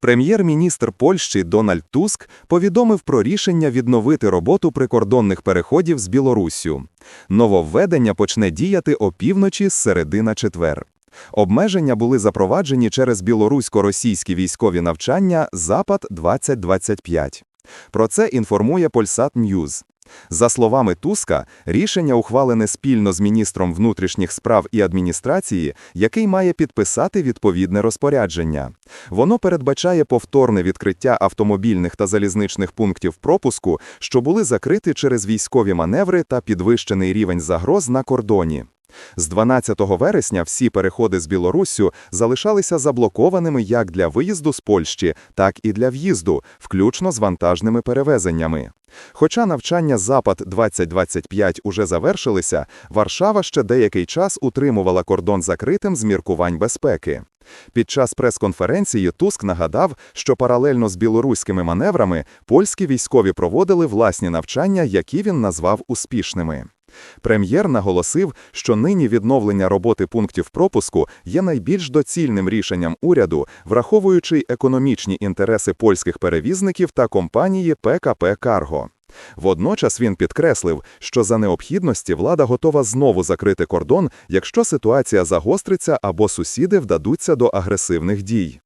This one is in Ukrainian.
Прем'єр-міністр Польщі Дональд Туск повідомив про рішення відновити роботу прикордонних переходів з Білоруссю. Нововведення почне діяти опівночі з середи на четвер. Обмеження були запроваджені через білорусько-російські військові навчання «Запад-2025». Про це інформує Polsat News. За словами Туска, рішення ухвалене спільно з міністром внутрішніх справ і адміністрації, який має підписати відповідне розпорядження. Воно передбачає повторне відкриття автомобільних та залізничних пунктів пропуску, що були закриті через військові маневри та підвищений рівень загроз на кордоні. З 12 вересня всі переходи з Білоруссю залишалися заблокованими як для виїзду з Польщі, так і для в'їзду, включно з вантажними перевезеннями. Хоча навчання «Запад-2025» уже завершилися, Варшава ще деякий час утримувала кордон закритим з міркувань безпеки. Під час прес-конференції Туск нагадав, що паралельно з білоруськими маневрами польські військові проводили власні навчання, які він назвав успішними. Прем'єр наголосив, що нині відновлення роботи пунктів пропуску є найбільш доцільним рішенням уряду, враховуючи економічні інтереси польських перевізників та компанії ПКП «Карго». Водночас він підкреслив, що за необхідності влада готова знову закрити кордон, якщо ситуація загостриться або сусіди вдадуться до агресивних дій.